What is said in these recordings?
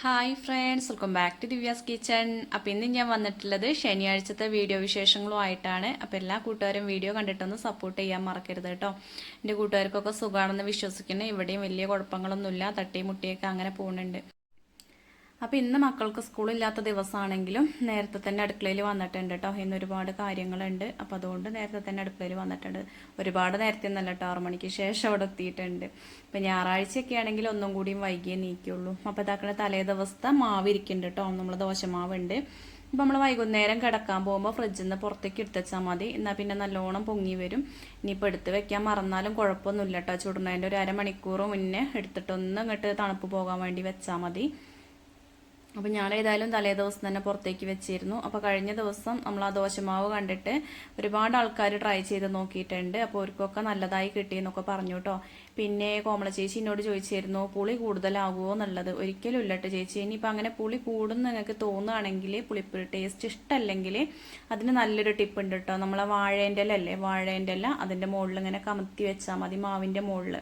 Hi friends welcome back to Divya's kitchen അപ്പോൾ ഇന്ന് ഞാൻ വന്നിട്ടുള്ളത് ശനിയാഴ്ചത്തെ വീഡിയോ വിശേഷങ്ങളും ആയിട്ടാണ് അപ്പോൾ എല്ലാ കൂട്ടുകാരും വീഡിയോ കണ്ടിട്ടൊന്ന് സപ്പോർട്ട് ചെയ്യാൻ മറക്കരുത് കേട്ടോ. എന്റെ കൂട്ടുകാർക്കൊക്കെ സുഖമാണെന്ന് വിശ്വസിക്കുന്നു. ഇവിടെയും വലിയ കുഴപ്പങ്ങളൊന്നുമില്ല. തട്ടിയും മുട്ടിയൊക്കെ അങ്ങനെ പോകുന്നുണ്ട്. അപ്പോൾ ഇന്ന് മക്കൾക്ക് സ്കൂളില്ലാത്ത ദിവസമാണെങ്കിലും നേരത്തെ തന്നെ അടുക്കളയിൽ വന്നിട്ടുണ്ട് കേട്ടോ ഇന്ന് ഒരുപാട് കാര്യങ്ങളുണ്ട്. അപ്പോൾ അതുകൊണ്ട് നേരത്തെ തന്നെ അടുക്കളയിൽ വന്നിട്ടുണ്ട്. ഒരുപാട് നേരത്തെ ഒന്നല്ല കേട്ടോ ആറു മണിക്ക് ശേഷം അവിടെ എത്തിയിട്ടുണ്ട്. ഇപ്പം ഞായറാഴ്ചയൊക്കെ ആണെങ്കിൽ ഒന്നും കൂടിയും വൈകിയേ നീക്കുള്ളൂ. അപ്പോൾ ഇതാക്കണ തലേ ദിവസത്തെ മാവ് ഇരിക്കുന്നുണ്ട് കേട്ടോ നമ്മൾ ദോശമാവുണ്ട്. ഇപ്പം നമ്മൾ വൈകുന്നേരം കിടക്കാൻ പോകുമ്പോൾ ഫ്രിഡ്ജിൽ നിന്ന് പുറത്തേക്ക് എടുത്തുവെച്ചാൽ മതി. എന്നാൽ പിന്നെ നല്ലോണം പൊങ്ങി വരും. ഇനിയിപ്പോൾ എടുത്ത് വെക്കാൻ മറന്നാലും കുഴപ്പമൊന്നുമില്ല കേട്ടോ ചുടുന്നതിന്റെ ഒരു അരമണിക്കൂർ മുന്നേ എടുത്തിട്ടൊന്ന് ഇങ്ങോട്ട് തണുപ്പ് പോകാൻ വേണ്ടി വെച്ചാൽ മതി. അപ്പോൾ ഞാൻ ഏതായാലും തലേ ദിവസം തന്നെ പുറത്തേക്ക് വെച്ചിരുന്നു. അപ്പോൾ കഴിഞ്ഞ ദിവസം നമ്മൾ ആ ദോശമാവ് കണ്ടിട്ട് ഒരുപാട് ആൾക്കാർ ട്രൈ ചെയ്ത് നോക്കിയിട്ടുണ്ട്. അപ്പോൾ അവർക്കൊക്കെ നല്ലതായി കിട്ടിയെന്നൊക്കെ പറഞ്ഞു കേട്ടോ പിന്നെ കോമള ചേച്ചി എന്നോട് ചോദിച്ചിരുന്നു പുളി കൂടുതലാകുമോ എന്നുള്ളത്? ഒരിക്കലും ഇല്ലട്ടെ ചേച്ചി. ഇനിയിപ്പോൾ അങ്ങനെ പുളി കൂടുന്ന നിങ്ങൾക്ക് തോന്നുകയാണെങ്കിൽ പുളിപ്പ് ടേസ്റ്റ് ഇഷ്ടമല്ലെങ്കിൽ അതിന് നല്ലൊരു ടിപ്പ് ഉണ്ട് കേട്ടോ നമ്മളെ വാഴേന്റെ അല്ലേ വാഴേന്റെ അല്ല അതിന്റെ മുകളിൽ ഇങ്ങനെ കമത്തി വെച്ചാൽ മതി മാവിന്റെ മുകളിൽ.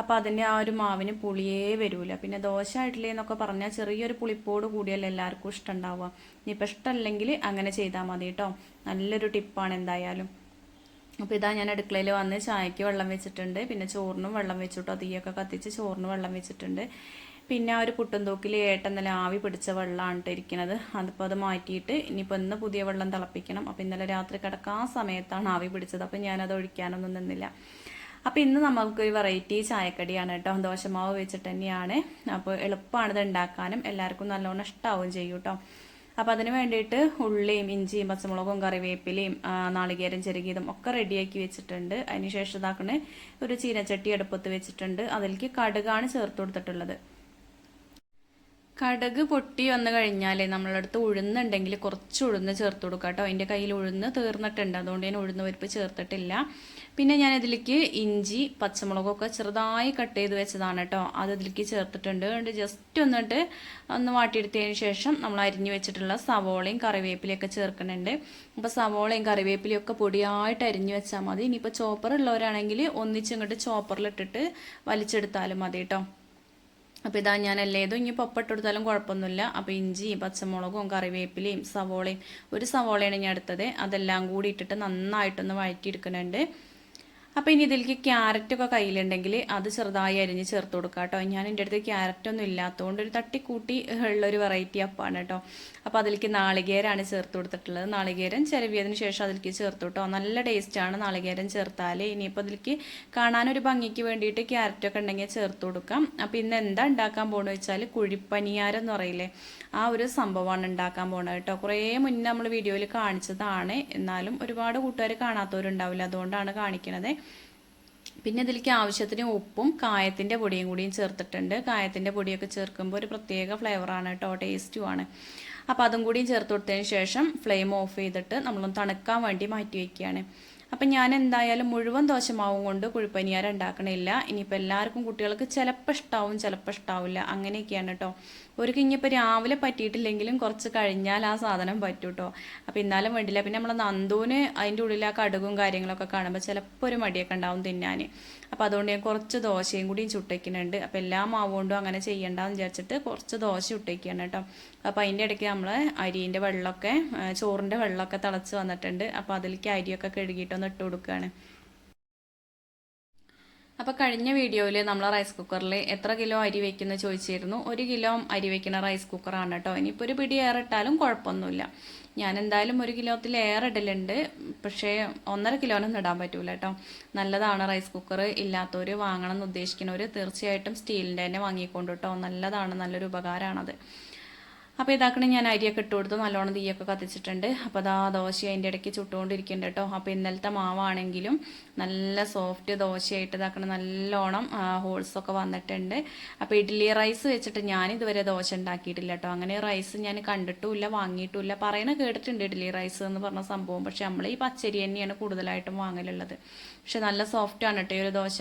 അപ്പോൾ അതിന്റെ ആ ഒരു മാവിന് പുളിയേ വരൂല. പിന്നെ ദോശ ഇഡ്ഡലി എന്നൊക്കെ പറഞ്ഞാൽ ചെറിയൊരു പുളിപ്പോട് കൂടിയല്ലേ എല്ലാവർക്കും ഇഷ്ടം ഉണ്ടാവുക ഇനിയിപ്പോൾ ഇഷ്ടമല്ലെങ്കിൽ അങ്ങനെ ചെയ്താൽ മതി കേട്ടോ നല്ലൊരു ടിപ്പാണ് എന്തായാലും. അപ്പോൾ ഇതാ ഞാൻ അടുക്കളയിൽ വന്ന് ചായക്ക് വെള്ളം വെച്ചിട്ടുണ്ട്. പിന്നെ ചോറിനും വെള്ളം വെച്ചിട്ടോ. തീയൊക്കെ കത്തിച്ച് ചോറിന് വെള്ളം വെച്ചിട്ടുണ്ട്. പിന്നെ ആ ഒരു പുട്ടും തൂക്കിൽ ഏട്ടൻ നല്ല ആവി പിടിച്ച വെള്ളമാണ് ഇരിക്കുന്നത് അതിപ്പോൾ അത് മാറ്റിയിട്ട് ഇനിയിപ്പോൾ ഇന്ന് പുതിയ വെള്ളം തിളപ്പിക്കണം. അപ്പോൾ ഇന്നലെ രാത്രി കിടക്കാൻ സമയത്താണ് ആവി പിടിച്ചത്. അപ്പോൾ ഞാനത് ഒഴിക്കാനൊന്നും നിന്നില്ല. അപ്പോൾ ഇന്ന് നമുക്ക് ഒരു വെറൈറ്റി ചായക്കടിയാണ് കേട്ടോ. ദോശമാവ് വെച്ചിട്ട് തന്നെയാണ്. അപ്പോൾ എളുപ്പമാണ് ഇത് ഉണ്ടാക്കാനും. എല്ലാവർക്കും നല്ലോണം ഇഷ്ടാവും ചെയ്യും കേട്ടോ അപ്പോൾ അതിന് വേണ്ടിയിട്ട് ഉള്ളിയും ഇഞ്ചിയും പച്ചമുളകും കറിവേപ്പിലയും നാളികേരം ചെറുകീതും ഒക്കെ റെഡിയാക്കി വെച്ചിട്ടുണ്ട്. അതിനുശേഷം ഇതാക്കണേ ഒരു ചീനച്ചട്ടി അടുപ്പത്ത് വെച്ചിട്ടുണ്ട്. അതിലേക്ക് കടുകാണ് ചേർത്ത് കൊടുത്തിട്ടുള്ളത്. കടുക് പൊട്ടി വന്നു കഴിഞ്ഞാൽ നമ്മളടുത്ത് ഉഴുന്നുണ്ടെങ്കിൽ കുറച്ച് ഉഴുന്ന് ചേർത്ത് കൊടുക്കുക കേട്ടോ. എന്റെ കയ്യിൽ ഉഴുന്ന് തീർന്നിട്ടുണ്ട്. അതുകൊണ്ട് ഞാൻ ഉഴുന്ന് പരിപ്പ് ചേർത്തിട്ടില്ല. പിന്നെ ഞാൻ ഇതിലേക്ക് ഇഞ്ചി പച്ചമുളകൊക്കെ ചെറുതായി കട്ട് ചെയ്ത് വെച്ചതാണ് കേട്ടോ. അത് ഇതിലേക്ക് ചേർത്തിട്ടുണ്ട്. അതുകൊണ്ട് ജസ്റ്റ് ഒന്നിട്ട് ഒന്ന് വാട്ടിയെടുത്തതിന് ശേഷം നമ്മൾ അരിഞ്ഞു വെച്ചിട്ടുള്ള സവോളയും കറിവേപ്പിലയൊക്കെ ചേർക്കുന്നുണ്ട്. അപ്പോൾ സവോളയും കറിവേപ്പിലയും ഒക്കെ പൊടിയായിട്ട് അരിഞ്ഞു വെച്ചാൽ മതി. ഇനിയിപ്പോൾ ചോപ്പർ ഉള്ളവരാണെങ്കിൽ ഒന്നിച്ചിങ്ങോട്ട് ചോപ്പറിലിട്ടിട്ട് വലിച്ചെടുത്താലും മതി കേട്ടോ. അപ്പോൾ ഇതാ ഞാൻ ഇതും ഇനി പൊപ്പിട്ട് കൊടുത്താലും കുഴപ്പമൊന്നുമില്ല. അപ്പോൾ ഇഞ്ചിയും പച്ചമുളകും കറിവേപ്പിലയും സവോളയും ഒരു സവോളയാണ് ഞാൻ എടുത്തത് അതെല്ലാം കൂടി ഇട്ടിട്ട് നന്നായിട്ടൊന്ന് വഴറ്റിയെടുക്കുന്നുണ്ട്. അപ്പോൾ ഇനി ഇതിലേക്ക് ക്യാരറ്റൊക്കെ കയ്യിലുണ്ടെങ്കിൽ അത് ചെറുതായി അരിഞ്ഞ് ചേർത്ത് കൊടുക്കുക കേട്ടോ ഞാൻ എന്റെ അടുത്ത് ക്യാരറ്റൊന്നും ഇല്ലാത്തതുകൊണ്ട് ഒരു തട്ടിക്കൂട്ടി ഉള്ള ഒരു വെറൈറ്റി അപ്പാണ് കേട്ടോ അപ്പോൾ അതിലേക്ക് നാളികേരമാണ് ചേർത്ത് കൊടുത്തിട്ടുള്ളത്. നാളികേരം ചിരവിയതിന് ശേഷം അതിലേക്ക് ചേർത്ത് കേട്ടോ നല്ല ടേസ്റ്റാണ് നാളികേരം ചേർത്താൽ ഇനിയിപ്പോൾ അതിലേക്ക് കാണാനൊരു ഭംഗിക്ക് വേണ്ടിയിട്ട് ക്യാരറ്റൊക്കെ ഉണ്ടെങ്കിൽ ചേർത്ത് കൊടുക്കാം. അപ്പോൾ ഇന്ന് എന്താ ഉണ്ടാക്കാൻ പോകുന്നത് വെച്ചാൽ കുഴിപ്പനിയാരം എന്ന് പറയില്ലേ? ആ ഒരു സംഭവമാണ് ഉണ്ടാക്കാൻ പോണത് കേട്ടോ. കുറേ മുന്നേ നമ്മൾ വീഡിയോയിൽ കാണിച്ചതാണ്. എന്നാലും ഒരുപാട് കൂട്ടുകാർ കാണാത്തവരുണ്ടാവില്ല. അതുകൊണ്ടാണ് കാണിക്കണത്. പിന്നെ ഇതിലേക്ക് ആവശ്യത്തിന് ഉപ്പും കായത്തിന്റെ പൊടിയും കൂടിയും ചേർത്തിട്ടുണ്ട്. കായത്തിന്റെ പൊടിയൊക്കെ ചേർക്കുമ്പോൾ ഒരു പ്രത്യേക ഫ്ലേവറാണ് കേട്ടോ. ടേസ്റ്റുമാണ് അപ്പോൾ അതും കൂടിയും ചേർത്ത് കൊടുത്തതിന് ശേഷം ഫ്ലെയിം ഓഫ് ചെയ്തിട്ട് നമ്മളൊന്ന് തണുക്കാൻ വേണ്ടി മാറ്റി വയ്ക്കുകയാണ് അപ്പം ഞാൻ എന്തായാലും മുഴുവൻ ദോശമാവും കൊണ്ട് കുഴിപ്പനിയാരം ഉണ്ടാക്കണില്ല. ഇനിയിപ്പോൾ എല്ലാവർക്കും കുട്ടികൾക്ക് ചിലപ്പോൾ ഇഷ്ടാവും ചിലപ്പോൾ ഇഷ്ടാവില്ല. അങ്ങനെയൊക്കെയാണ് കേട്ടോ ഒരു ഇനിയിപ്പോൾ രാവിലെ പറ്റിയിട്ടില്ലെങ്കിലും കുറച്ച് കഴിഞ്ഞാൽ ആ സാധനം പറ്റും കേട്ടോ അപ്പോൾ ഇന്നാലും വേണ്ടില്ല. പിന്നെ നമ്മൾ നന്ദൂന് അതിന്റെ ഉള്ളിൽ ആ കടുകും കാര്യങ്ങളൊക്കെ കാണുമ്പോൾ ചിലപ്പോൾ ഒരു മടിയൊക്കെ ഉണ്ടാവും തിന്നാൻ അപ്പോൾ അതുകൊണ്ട് ഞാൻ കുറച്ച് ദോശയും കൂടിയും ചുട്ടയ്ക്കുന്നുണ്ട് അപ്പോൾ എല്ലാ മാവുകൊണ്ടും അങ്ങനെ ചെയ്യണ്ടെന്ന് വിചാരിച്ചിട്ട് കുറച്ച് ദോശ ചുട്ടയ്ക്കുകയാണ് കേട്ടോ അപ്പോൾ അതിന്റെ ഇടയ്ക്ക് നമ്മൾ അരിന്റെ വെള്ളമൊക്കെ ചോറിന്റെ വെള്ളമൊക്കെ തിളച്ച് വന്നിട്ടുണ്ട്. അപ്പോൾ അതിലേക്ക് അരിയൊക്കെ കഴുകിയിട്ടൊന്ന് ഇട്ട് കൊടുക്കുകയാണ് അപ്പോൾ കഴിഞ്ഞ വീഡിയോയിൽ നമ്മൾ റൈസ് കുക്കറിൽ എത്ര കിലോ അരി വെക്കുന്ന ചോദിച്ചിരുന്നു. ഒരു കിലോ അരി വെക്കുന്ന റൈസ് കുക്കറാണ് കേട്ടോ ഇനിയിപ്പോൾ ഒരു പിടി ഏറെ ഇട്ടാലും കുഴപ്പമൊന്നുമില്ല. ഞാൻ എന്തായാലും ഒരു കിലോത്തിൽ ഏറെ ഇടലുണ്ട് പക്ഷേ ഒന്നര കിലോനൊന്നും ഇടാൻ പറ്റൂല കേട്ടോ നല്ലതാണ് റൈസ് കുക്കർ ഇല്ലാത്തവർ വാങ്ങണം എന്ന് ഉദ്ദേശിക്കുന്നവർ തീർച്ചയായിട്ടും സ്റ്റീലിന്റെ തന്നെ വാങ്ങിക്കൊണ്ട് കേട്ടോ നല്ലതാണ് നല്ലൊരു ഉപകാരമാണത് അപ്പോൾ ഇതാക്കണേ ഞാൻ അരിയൊക്കെ ഇട്ട് കൊടുത്തു. നല്ലോണം തീയൊക്കെ കത്തിച്ചിട്ടുണ്ട്. അപ്പോൾ അതാ ദോശ അതിന്റെ ഇടയ്ക്ക് ചുട്ടുകൊണ്ടിരിക്കുന്നുണ്ട് കേട്ടോ. അപ്പോൾ ഇന്നലത്തെ മാവാണെങ്കിലും നല്ല സോഫ്റ്റ് ദോശയായിട്ട് ഇതാക്കണം നല്ലോണം ഹോൾസൊക്കെ വന്നിട്ടുണ്ട്. അപ്പോൾ ഇഡ്ഡലി റൈസ് വെച്ചിട്ട് ഞാൻ ഇതുവരെ ദോശ ഉണ്ടാക്കിയിട്ടില്ല കേട്ടോ. അങ്ങനെ റൈസ് ഞാൻ കണ്ടിട്ടുമില്ല വാങ്ങിയിട്ടുമില്ല. പറയണ കേട്ടിട്ടുണ്ട് ഇഡ്ഡലി റൈസ് എന്ന് പറഞ്ഞ സംഭവം. പക്ഷേ നമ്മൾ ഈ പച്ചരി തന്നെയാണ് കൂടുതലായിട്ടും വാങ്ങലുള്ളത്. പക്ഷെ നല്ല സോഫ്റ്റാണ് കേട്ടോ ഈ ഒരു ദോശ.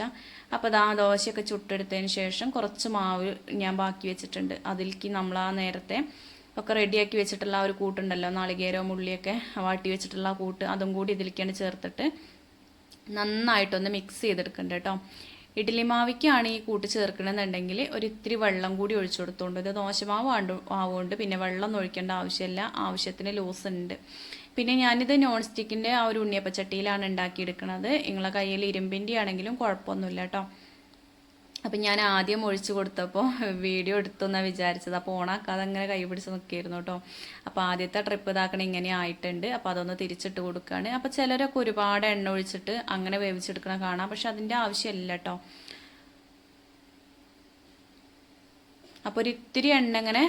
അപ്പോൾ അത് ആ ദോശയൊക്കെ ചുട്ടെടുത്തതിന് ശേഷം കുറച്ച് മാവ് ഞാൻ ബാക്കി വെച്ചിട്ടുണ്ട്. അതിലേക്ക് നമ്മൾ ആ നേരത്തെ ഒക്കെ റെഡിയാക്കി വെച്ചിട്ടുള്ള ഒരു കൂട്ടുണ്ടല്ലോ നാളികേരവും ഉള്ളിയൊക്കെ വാട്ടി വെച്ചിട്ടുള്ള കൂട്ട് അതും കൂടി ഇതിലേക്കാണ് ചേർത്തിട്ട് നന്നായിട്ടൊന്ന് മിക്സ് ചെയ്തെടുക്കണ്ട കേട്ടോ. ഇഡ്ഡലി മാവിക്കാണ് ഈ കൂട്ട് ചേർക്കണമെന്നുണ്ടെങ്കിൽ ഒരു ഇത്തിരി വെള്ളം കൂടി ഒഴിച്ചു കൊടുത്തോണ്ട് ഇത് ദോശമാവ് ആവുകൊണ്ട് പിന്നെ വെള്ളം ഒഴിക്കേണ്ട ആവശ്യമില്ല ആവശ്യത്തിന് ലൂസ് ഉണ്ട്. പിന്നെ ഞാനിത് നോൺ സ്റ്റിക്കിന്റെ ആ ഒരു ഉണ്ണിയപ്പച്ചട്ടിയിലാണ് ഉണ്ടാക്കിയെടുക്കുന്നത് നിങ്ങളെ കയ്യിൽ ഇരുമ്പിന്റെ ആണെങ്കിലും കുഴപ്പമൊന്നുമില്ല കേട്ടോ. അപ്പം ഞാൻ ആദ്യം ഒഴിച്ചു കൊടുത്തപ്പോൾ വീഡിയോ എടുത്തെന്നാണ് വിചാരിച്ചത്. അപ്പോൾ ഓണാക്കാതെ അങ്ങനെ കൈപിടിച്ച് പിടിച്ച് നിൽക്കായിരുന്നു കേട്ടോ അപ്പോൾ ആദ്യത്തെ ട്രിപ്പ് ഇതാക്കണ ഇങ്ങനെ ആയിട്ടുണ്ട്. അപ്പോൾ അതൊന്ന് തിരിച്ചിട്ട് കൊടുക്കുകയാണ് അപ്പോൾ ചിലരൊക്കെ ഒരുപാട് എണ്ണ ഒഴിച്ചിട്ട് അങ്ങനെ വേവിച്ചെടുക്കണം കാണാം. പക്ഷെ അതിന്റെ ആവശ്യമില്ല കേട്ടോ അപ്പോൾ ഒരു ഇത്തിരി എണ്ണ ഇങ്ങനെ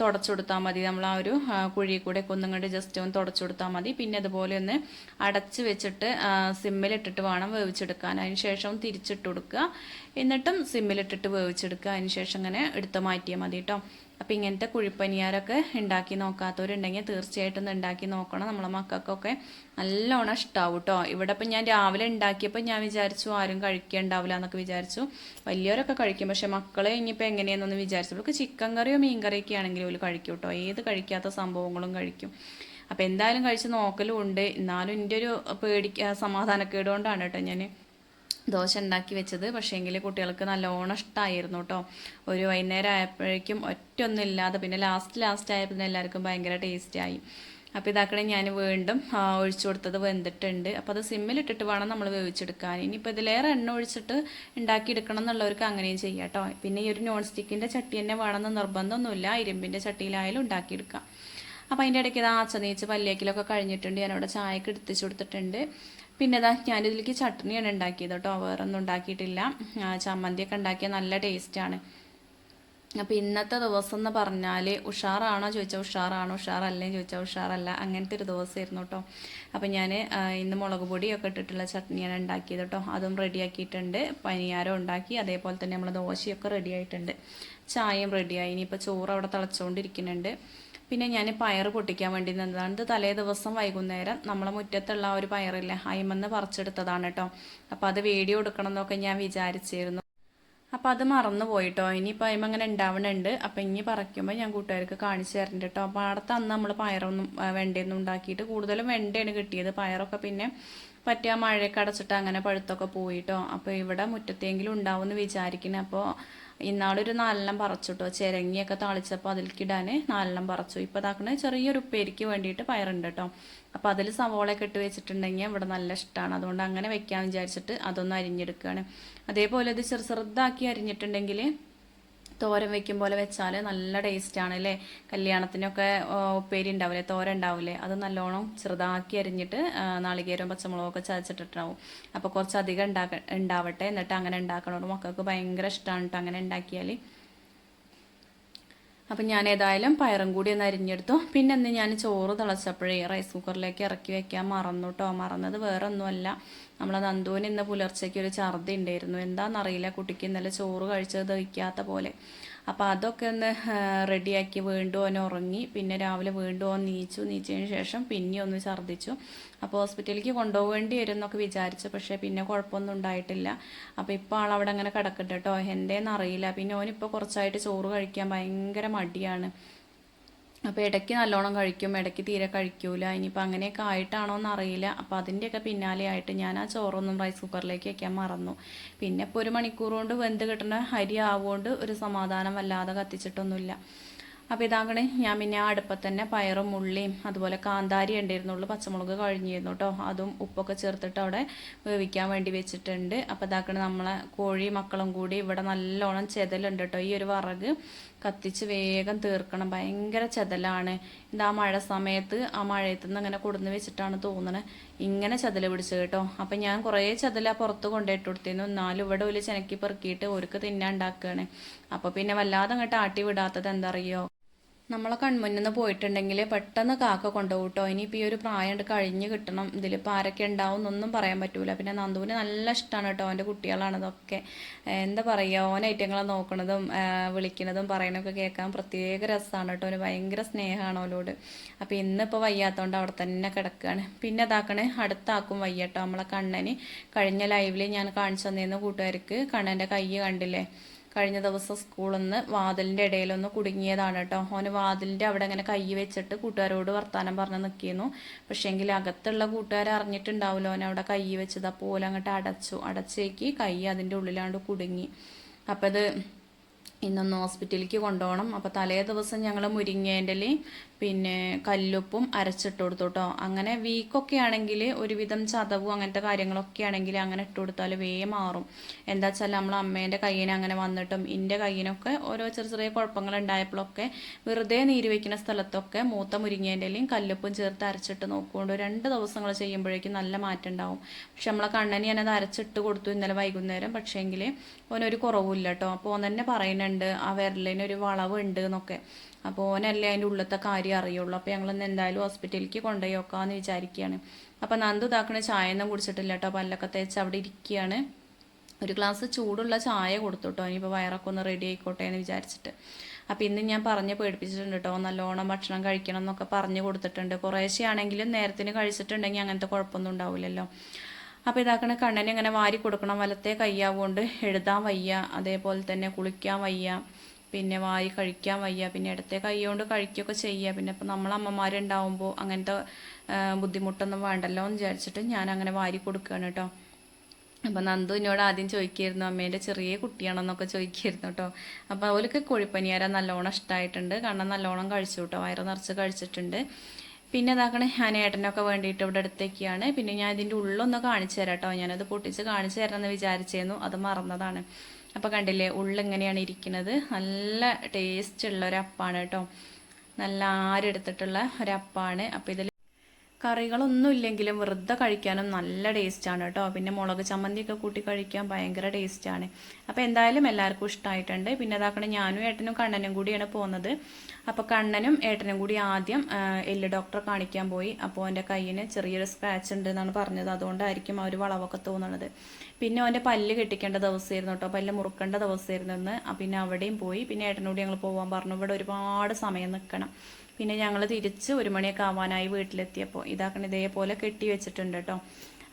തുടച്ചു കൊടുത്താൽ മതി. നമ്മൾ ആ ഒരു കുഴി കൂടെ ഒന്നും ജസ്റ്റ് ഒന്ന് തുടച്ചു കൊടുത്താൽ മതി. പിന്നെ അതുപോലെ ഒന്ന് അടച്ച് വെച്ചിട്ട് സിമ്മിലിട്ടിട്ട് വേണം വേവിച്ചെടുക്കാൻ. അതിന് ശേഷം തിരിച്ചിട്ട് കൊടുക്കുക. എന്നിട്ടും സിമ്മിലിട്ടിട്ട് വേവിച്ചെടുക്കുക. അതിന് ശേഷം ഇങ്ങനെ എടുത്ത് മാറ്റിയാൽ മതി കേട്ടോ അപ്പോൾ ഇങ്ങനത്തെ കുഴിപ്പനിയാരൊക്കെ ഉണ്ടാക്കി നോക്കാത്തവരുണ്ടെങ്കിൽ തീർച്ചയായിട്ടും ഉണ്ടാക്കി നോക്കണം. നമ്മളെ മക്കൾക്കൊക്കെ നല്ലോണം ഇഷ്ടാവും കേട്ടോ ഇവിടെ ഇപ്പം ഞാൻ രാവിലെ ഉണ്ടാക്കിയപ്പോൾ ഞാൻ വിചാരിച്ചു ആരും കഴിക്കണ്ടാവില്ല എന്നൊക്കെ വിചാരിച്ചു. വലിയവരൊക്കെ കഴിക്കും. പക്ഷെ മക്കളെ ഇനിയിപ്പോൾ എങ്ങനെയാണെന്നൊന്ന് വിചാരിച്ചു. അവർക്ക് ചിക്കൻ കറിയോ മീൻ കറിയൊക്കെ ആണെങ്കിലും അവർ കഴിക്കും കേട്ടോ ഏത് കഴിക്കാത്ത സംഭവങ്ങളും കഴിക്കും. അപ്പോൾ എന്തായാലും കഴിച്ച് നോക്കലും ഉണ്ട്. എന്നാലും എന്റെ ഒരു പേടി സമാധാനക്കേട് കൊണ്ടാണ് കേട്ടോ ഞാൻ ദോശ ഉണ്ടാക്കി വെച്ചത്. പക്ഷേങ്കിൽ കുട്ടികൾക്ക് നല്ലോണം ഇഷ്ടമായിരുന്നു കേട്ടോ ഒരു വൈകുന്നേരം ആയപ്പോഴേക്കും ഒറ്റൊന്നും ഇല്ലാതെ പിന്നെ ലാസ്റ്റ് ലാസ്റ്റ് ആയപ്പോൾ എല്ലാവർക്കും ഭയങ്കര ടേസ്റ്റായി അപ്പോൾ ഇതാക്കണേ ഞാൻ വീണ്ടും ഒഴിച്ചു കൊടുത്തത് വെന്തിട്ടുണ്ട്. അപ്പോൾ അത് സിമ്മിലിട്ടിട്ട് വേണം നമ്മൾ വേവിച്ചെടുക്കാൻ. ഇനിയിപ്പോൾ ഇതിലേറെ എണ്ണ ഒഴിച്ചിട്ട് ഉണ്ടാക്കിയെടുക്കണം എന്നുള്ളവർക്ക് അങ്ങനെയും ചെയ്യാം കേട്ടോ പിന്നെ ഈ ഒരു നോൺ സ്റ്റിക്കിന്റെ ചട്ടി തന്നെ വേണമെന്ന് നിർബന്ധമൊന്നുമില്ല. ഇരുമ്പിന്റെ ചട്ടിയിലായാലും ഉണ്ടാക്കിയെടുക്കാം. അപ്പോൾ അതിന്റെ ഇടയ്ക്ക് ഇത് ആച്ചനീച്ച് പല്ലേക്കിലൊക്കെ കഴിഞ്ഞിട്ടുണ്ട്. ഞാനവിടെ ചായക്ക് എടുത്തിച്ചു കൊടുത്തിട്ടുണ്ട്. പിന്നെ ഇതാ ഞാനിതിലേക്ക് ചട്നിയാണ് ഉണ്ടാക്കിയത് കേട്ടോ. വേറെ ഒന്നും ഉണ്ടാക്കിയിട്ടില്ല ചമ്മന്തിയൊക്കെ ഉണ്ടാക്കിയ നല്ല ടേസ്റ്റാണ് അപ്പോൾ ഇന്നത്തെ ദിവസം എന്ന് പറഞ്ഞാൽ ഉഷാറാണോ ചോദിച്ചാൽ ഉഷാറാണോ. ഉഷാറല്ലേ ചോദിച്ചാൽ ഉഷാറല്ല. അങ്ങനത്തെ ഒരു ദിവസമായിരുന്നു കേട്ടോ. അപ്പോൾ ഞാൻ ഇന്ന് മുളക് പൊടിയൊക്കെ ഇട്ടിട്ടുള്ള ചട്നിയാണ് ഉണ്ടാക്കിയത് കേട്ടോ. അതും റെഡിയാക്കിയിട്ടുണ്ട്. പനിയാരം ഉണ്ടാക്കി അതേപോലെ തന്നെ നമ്മൾ ദോശയൊക്കെ റെഡിയായിട്ടുണ്ട്. ചായയും റെഡിയായി. ഇനിയിപ്പോൾ ചോറ് അവിടെ തിളച്ചുകൊണ്ടിരിക്കുന്നുണ്ട് പിന്നെ ഞാൻ പയർ പൊട്ടിക്കാൻ വേണ്ടി നിന്നതാണ്. ഇത് തലേ ദിവസം വൈകുന്നേരം നമ്മളെ മുറ്റത്തുള്ള ഒരു പയറില്ലേ അയിമെന്ന് പറിച്ചെടുത്തതാണ് കേട്ടോ അപ്പോൾ അത് വീഡിയോ എടുക്കണം എന്നൊക്കെ ഞാൻ വിചാരിച്ചിരുന്നു. അപ്പോൾ അത് മറന്നു പോയിട്ടോ. ഇനിയിപ്പോൾ അയിമ അങ്ങനെ ഉണ്ടാവണുണ്ട് അപ്പോൾ ഇനി പറിക്കുമ്പോൾ ഞാൻ കൂട്ടുകാർക്ക് കാണിച്ചു തരുന്നുണ്ട് കേട്ടോ അപ്പോൾ അടുത്ത അന്ന് നമ്മൾ പയറൊന്നും വെണ്ടയൊന്നും ഉണ്ടാക്കിയിട്ട് കൂടുതലും വെണ്ടയാണ് കിട്ടിയത്. പയറൊക്കെ പിന്നെ പറ്റിയ മഴയൊക്കെ അടച്ചിട്ട് അങ്ങനെ പഴുത്തൊക്കെ പോയിട്ടോ അപ്പോൾ ഇവിടെ മുറ്റത്തെങ്കിലും ഉണ്ടാവും എന്ന് അപ്പോൾ ഇന്നാളൊരു നാലെണ്ണം പറിച്ചു കേട്ടോ ചിരങ്ങിയൊക്കെ താളിച്ചപ്പോൾ അതിലേക്കിടാൻ നാലെണ്ണം പറിച്ചു. ഇപ്പോൾ ഇതാക്കണ ചെറിയൊരു ഉപ്പേരിക്ക് വേണ്ടിയിട്ട് പയറുണ്ട് കേട്ടോ അപ്പോൾ അതിൽ സവോളയൊക്കെ ഇട്ട് വെച്ചിട്ടുണ്ടെങ്കിൽ ഇവിടെ നല്ല ഇഷ്ടമാണ് അതുകൊണ്ട് അങ്ങനെ വെക്കാമെന്ന് വിചാരിച്ചിട്ട് അതൊന്ന് അരിഞ്ഞെടുക്കുകയാണ് അതേപോലെ ഇത് ചെറു അരിഞ്ഞിട്ടുണ്ടെങ്കിൽ തോരൻ വെക്കും പോലെ വെച്ചാൽ നല്ല ടേസ്റ്റ് ടേസ്റ്റാണ് അല്ലേ കല്യാണത്തിനൊക്കെ ഉപ്പേരി ഉണ്ടാവില്ലേ തോരൻ ഉണ്ടാവില്ലേ അത് നല്ലോണം ചെറുതാക്കി അരിഞ്ഞിട്ട് നാളികേരവും പച്ചമുളകൊക്കെ ചതച്ചിട്ടിട്ടുണ്ടാവും. അപ്പോൾ കുറച്ച് അധികം ഉണ്ടാക്ക ഉണ്ടാവട്ടെ. എന്നിട്ട് അങ്ങനെ ഉണ്ടാക്കണോട് മക്കൾക്ക് ഭയങ്കര ഇഷ്ടമാണ് കേട്ടോ അങ്ങനെ ഉണ്ടാക്കിയാൽ അപ്പം ഞാൻ ഏതായാലും പയറും കൂടി ഒന്ന് അരിഞ്ഞെടുത്തു. പിന്നെ ഇന്ന് ഞാൻ ചോറ് തിളച്ചപ്പോഴേ റൈസ് കുക്കറിലേക്ക് ഇറക്കി വെക്കാൻ മറന്നു കേട്ടോ മറന്നത് വേറെ ഒന്നുമല്ല നമ്മളെ നന്ദുവിന് ഇന്ന് പുലർച്ചയ്ക്ക് ഒരു ഛർദി ഉണ്ടായിരുന്നു. എന്താണെന്നറിയില്ല കുട്ടിക്ക് ഇന്നലെ ചോറ് കഴിച്ചത് ദഹിക്കാത്ത പോലെ. അപ്പോൾ അതൊക്കെ ഒന്ന് റെഡിയാക്കി വീണ്ടും ഒന്ന് ഉറങ്ങി. പിന്നെ രാവിലെ വീണ്ടും ഓൻ നീച്ചു. നീച്ചതിന് ശേഷം പിന്നെ ഒന്ന് ഛർദ്ദിച്ചു. അപ്പോൾ ഹോസ്പിറ്റലിലേക്ക് കൊണ്ടുപോകേണ്ടി വരും എന്നൊക്കെ വിചാരിച്ചു. പക്ഷേ പിന്നെ കുഴപ്പമൊന്നും ഉണ്ടായിട്ടില്ല. അപ്പോൾ ഇപ്പോൾ ആളവിടെ അങ്ങനെ കിടക്കട്ടെ കേട്ടോ എന്തേന്ന് അറിയില്ല. പിന്നെ ഓനിപ്പോൾ കുറച്ചായിട്ട് ചോറ് കഴിക്കാൻ ഭയങ്കര മടിയാണ്. അപ്പോൾ ഇടയ്ക്ക് നല്ലോണം കഴിക്കും ഇടയ്ക്ക് തീരെ കഴിക്കൂല ഇനിയിപ്പോൾ അങ്ങനെയൊക്കെ ആയിട്ടാണോ എന്ന് അറിയില്ല അപ്പോൾ അതിന്റെയൊക്കെ പിന്നാലെ ആയിട്ട് ഞാൻ ആ ചോറൊന്നും റൈസ് കുക്കറിലേക്ക് വയ്ക്കാൻ മറന്നു. പിന്നെ ഇപ്പോൾ ഒരു മണിക്കൂർ കൊണ്ട് വെന്ത് കിട്ടുന്ന അരി ആവുകൊണ്ട് ഒരു സമാധാനം വല്ലാതെ കത്തിച്ചിട്ടൊന്നുമില്ല. അപ്പോൾ ഇതാകണേ ഞാൻ പിന്നെ ആ അടുപ്പത്ത് തന്നെ പയറും ഉള്ളിയും അതുപോലെ കാന്താരി ഉണ്ടായിരുന്നുള്ളൂ പച്ചമുളക് കഴിഞ്ഞിരുന്നു കേട്ടോ അതും ഉപ്പൊക്കെ ചേർത്തിട്ട് അവിടെ വേവിക്കാൻ വേണ്ടി വെച്ചിട്ടുണ്ട്. അപ്പോൾ ഇതാക്കണേ നമ്മളെ കോഴി മക്കളും കൂടി ഇവിടെ നല്ലോണം ചെതലുണ്ട് കേട്ടോ ഈ ഒരു വറക്. കത്തിച്ച് വേഗം തീർക്കണം. ഭയങ്കര ചതലാണ്. എന്താ ആ മഴ സമയത്ത് ആ മഴയത്ത് നിന്ന് അങ്ങനെ കൊടുന്ന് വെച്ചിട്ടാണ് തോന്നണേ. ഇങ്ങനെ ചെതൽ പിടിച്ചു കേട്ടോ. അപ്പം ഞാൻ കുറേ ചതല പുറത്ത് കൊണ്ടുപോയിട്ട് കൊടുത്തിരുന്നു. എന്നാലും ഇവിടെ ഒരു ചെനക്കി പെറുക്കിയിട്ട് ഒരുക്ക് തിന്നാണ്ടാക്കുകയാണ് അപ്പൊ അപ്പോൾ പിന്നെ വല്ലാതെ അങ്ങോട്ട് ആട്ടി വിടാത്തത് എന്താ അറിയോ? നമ്മളെ കൺമുന്നിൽ നിന്ന് പോയിട്ടുണ്ടെങ്കിൽ പെട്ടെന്ന് കാക്ക കൊണ്ടുപോകും കേട്ടോ ഇനിയിപ്പോൾ ഈ ഒരു പ്രായം കഴിഞ്ഞ് കിട്ടണം. ഇതിലിപ്പോൾ ആരൊക്കെ ഉണ്ടാവും എന്നൊന്നും പറയാൻ പറ്റൂല. പിന്നെ നന്ദുവിന് നല്ല ഇഷ്ടമാണ് കേട്ടോ അവന്റെ കുട്ടികളാണ് ഇതൊക്കെ. എന്താ പറയുക ഓൻ ഐറ്റങ്ങളെ നോക്കണതും വിളിക്കുന്നതും പറയണതൊക്കെ കേൾക്കാൻ പ്രത്യേക രസമാണ് കേട്ടോ. അവന് ഭയങ്കര സ്നേഹമാണ് അവനോട് അപ്പോൾ ഇന്നിപ്പോൾ വയ്യാത്തതുകൊണ്ട് അവിടെ തന്നെ കിടക്കുകയാണ് പിന്നെ അതാക്കണേ അടുത്താക്കും വയ്യട്ടോ നമ്മളെ കണ്ണന്. കഴിഞ്ഞ ലൈവിൽ ഞാൻ കാണിച്ചു തന്നിരുന്ന കൂട്ടുകാർക്ക് കണ്ണന്റെ കൈ കണ്ടില്ലേ? കഴിഞ്ഞ ദിവസം സ്കൂളിൽ നിന്ന് വാതിലിന്റെ ഇടയിലൊന്ന് കുടുങ്ങിയതാണ് കേട്ടോ ഓന് വാതിലിന്റെ അവിടെ അങ്ങനെ കൈ വെച്ചിട്ട് കൂട്ടുകാരോട് വർത്താനം പറഞ്ഞ് നിൽക്കുന്നു പക്ഷേങ്കിൽ അകത്തുള്ള കൂട്ടുകാർ അറിഞ്ഞിട്ടുണ്ടാവുമല്ലോ ഓൻ അവിടെ കൈ വെച്ചത്. അപ്പോൾ ഓല അങ്ങോട്ട് അടച്ചു. അടച്ചേക്ക് കൈ അതിന്റെ ഉള്ളിലാണ്ട് കുടുങ്ങി. അപ്പം അത് ഇന്നൊന്ന് ഹോസ്പിറ്റലിലേക്ക് കൊണ്ടുപോകണം. അപ്പോൾ തലേ ദിവസം ഞങ്ങൾ മുരിങ്ങേന്റെ പിന്നെ കല്ലുപ്പും അരച്ചിട്ട് കൊടുത്തു കേട്ടോ അങ്ങനെ വീക്കൊക്കെ ആണെങ്കിൽ ഒരുവിധം ചതവും അങ്ങനത്തെ കാര്യങ്ങളൊക്കെ ആണെങ്കിൽ അങ്ങനെ ഇട്ട് കൊടുത്താൽ വേ മാറും. എന്താ വെച്ചാൽ നമ്മൾ അമ്മേന്റെ കയ്യിന് അങ്ങനെ വന്നിട്ടും എന്റെ കയ്യിനൊക്കെ ഓരോ ചെറിയ ചെറിയ കുഴപ്പങ്ങൾ ഉണ്ടായപ്പോഴൊക്കെ വെറുതെ നീര് വയ്ക്കുന്ന സ്ഥലത്തൊക്കെ മൂത്ത മുരിങ്ങേന്റെ കല്ലുപ്പും ചേർത്ത് അരച്ചിട്ട് നോക്കുകൊണ്ട് രണ്ട് ദിവസങ്ങൾ ചെയ്യുമ്പോഴേക്കും നല്ല മാറ്റം ഉണ്ടാവും പക്ഷെ നമ്മളെ കണ്ണന് ഞാനത് അരച്ചിട്ട് കൊടുത്തു ഇന്നലെ വൈകുന്നേരം. പക്ഷേങ്കിൽ ഓനൊരു കുറവില്ല കേട്ടോ അപ്പോൾ ഓൻ തന്നെ പറയുന്നുണ്ട് ആ വിരലിനൊരു വളവ് ഉണ്ട് എന്നൊക്കെ. അപ്പോൾ ഓനല്ലേ അതിന്റെ ഉള്ളത്തെ കാര്യം അറിയുള്ളൂ. അപ്പോൾ ഞങ്ങളൊന്ന് എന്തായാലും ഹോസ്പിറ്റലിലേക്ക് കൊണ്ടുപോയി നോക്കാമെന്ന് വിചാരിക്കുകയാണ്. അപ്പോൾ നന്ദു ഇതാക്കണ ചായ ഒന്നും കുടിച്ചിട്ടില്ല കേട്ടോ. പല്ലൊക്കെ തേച്ച് അവിടെ ഇരിക്കുകയാണ്. ഒരു ഗ്ലാസ് ചൂടുള്ള ചായ കൊടുത്തുട്ടോ. ഇനിയിപ്പോൾ വയറൊക്കെ ഒന്ന് റെഡി ആയിക്കോട്ടെ എന്ന് വിചാരിച്ചിട്ട്. അപ്പോൾ ഇന്ന് ഞാൻ പറഞ്ഞ് പേടിപ്പിച്ചിട്ടുണ്ട് കേട്ടോ. നല്ലോണം ഭക്ഷണം കഴിക്കണം എന്നൊക്കെ പറഞ്ഞു കൊടുത്തിട്ടുണ്ട്. കുറേശ്ശെ ആണെങ്കിലും നേരത്തിന് കഴിച്ചിട്ടുണ്ടെങ്കിൽ അങ്ങനത്തെ കുഴപ്പമൊന്നും ഉണ്ടാവില്ലല്ലോ. അപ്പോൾ ഇതാക്കണ കണ്ണന് ഇങ്ങനെ വാരി കൊടുക്കണം വലത്തെ കയ്യാവുകൊണ്ട് എഴുതാൻ വയ്യ അതേപോലെ തന്നെ കുളിക്കാൻ വയ്യ പിന്നെ വാരി കഴിക്കാൻ വയ്യ പിന്നെ ഇടത്തെ കൈ കൊണ്ട് കഴിക്കുകയൊക്കെ ചെയ്യുക പിന്നെ ഇപ്പം നമ്മൾ അമ്മമാരുണ്ടാവുമ്പോൾ അങ്ങനത്തെ ബുദ്ധിമുട്ടൊന്നും വേണ്ടല്ലോ എന്ന് വിചാരിച്ചിട്ട് ഞാൻ അങ്ങനെ വാരി കൊടുക്കുകയാണ് കേട്ടോ. അപ്പം നന്ദു എന്നോട് ആദ്യം ചോദിക്കായിരുന്നു അമ്മേന്റെ ചെറിയ കുട്ടിയാണെന്നൊക്കെ ചോദിക്കായിരുന്നു കേട്ടോ. അപ്പോൾ അവർക്ക് കോഴിപ്പനിയാര നല്ലോണം ഇഷ്ടമായിട്ടുണ്ട് കണ്ണൻ നല്ലോണം കഴിച്ചു കേട്ടോ. വയറ് നിറച്ച് കഴിച്ചിട്ടുണ്ട്. പിന്നെ അതാക്കണ ഞാൻ ഏട്ടനൊക്കെ വേണ്ടിയിട്ട് ഇവിടെ അടുത്തേക്കാണ്. പിന്നെ ഞാൻ ഇതിന്റെ ഉള്ളൊന്ന് കാണിച്ചു തരാം കേട്ടോ. ഞാനത് പൊട്ടിച്ച് കാണിച്ചു തരണമെന്ന് വിചാരിച്ചേന്നു അത് മറന്നതാണ്. അപ്പോൾ കണ്ടില്ലേ ഉള്ളെങ്ങനെയാണ് ഇരിക്കുന്നത്. നല്ല ടേസ്റ്റ് ഉള്ള ഒരു അപ്പാണ് കേട്ടോ. നല്ല ആരെടുത്തിട്ടുള്ള ഒരപ്പാണ് അപ്പോൾ ഇതിൽ കറികളൊന്നും ഇല്ലെങ്കിലും വെറുതെ കഴിക്കാനും നല്ല ടേസ്റ്റ് ആണ് കേട്ടോ. പിന്നെ മുളക് ചമ്മന്തിയൊക്കെ കൂട്ടി കഴിക്കാൻ ഭയങ്കര ആണ് അപ്പോൾ എന്തായാലും എല്ലാവർക്കും ഇഷ്ടമായിട്ടുണ്ട് പിന്നെ അതാക്കണം ഞാനും ഏട്ടനും കണ്ണനും കൂടിയാണ് പോകുന്നത് അപ്പോൾ കണ്ണനും ഏട്ടനും കൂടി ആദ്യം എല്ല് ഡോക്ടറെ കാണിക്കാൻ പോയി. അപ്പോൾ എന്റെ കയ്യിന് ചെറിയൊരു സ്ക്രാച്ച് ഉണ്ട് എന്നാണ് പറഞ്ഞത്. അതുകൊണ്ടായിരിക്കും ആ ഒരു വളവൊക്കെ തോന്നുന്നത് പിന്നെ അവന്റെ പല്ല് കെട്ടിക്കേണ്ട ദിവസമായിരുന്നു കേട്ടോ. പല്ല് മുറുക്കേണ്ട ദിവസമായിരുന്നു എന്ന് പിന്നെ അവിടെയും പോയി. പിന്നെ ഏട്ടനോട് ഞങ്ങൾ പോകാൻ പറഞ്ഞു. ഇവിടെ ഒരുപാട് സമയം നിൽക്കണം പിന്നെ ഞങ്ങൾ തിരിച്ച് ഒരു മണിയൊക്കെ ആവാനായി വീട്ടിലെത്തിയപ്പോൾ ഇതാക്കണം ഇതേപോലെ കെട്ടി വെച്ചിട്ടുണ്ട് കേട്ടോ.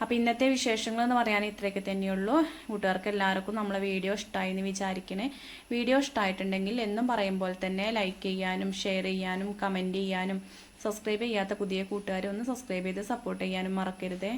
അപ്പോൾ ഇന്നത്തെ വിശേഷങ്ങൾ എന്ന് പറയാൻ ഇത്രയൊക്കെ തന്നെയുള്ളൂ. കൂട്ടുകാർക്ക് എല്ലാവർക്കും നമ്മളെ വീഡിയോ ഇഷ്ടമായി എന്ന് വിചാരിക്കണേ. വീഡിയോ ഇഷ്ടമായിട്ടുണ്ടെങ്കിൽ എന്നും പോലെ തന്നെ ലൈക്ക് ചെയ്യാനും ഷെയർ ചെയ്യാനും കമന്റ് ചെയ്യാനും സബ്സ്ക്രൈബ് ചെയ്യാത്ത പുതിയ കൂട്ടുകാരെ ഒന്ന് സബ്സ്ക്രൈബ് ചെയ്ത് സപ്പോർട്ട് ചെയ്യാനും മറക്കരുതേ.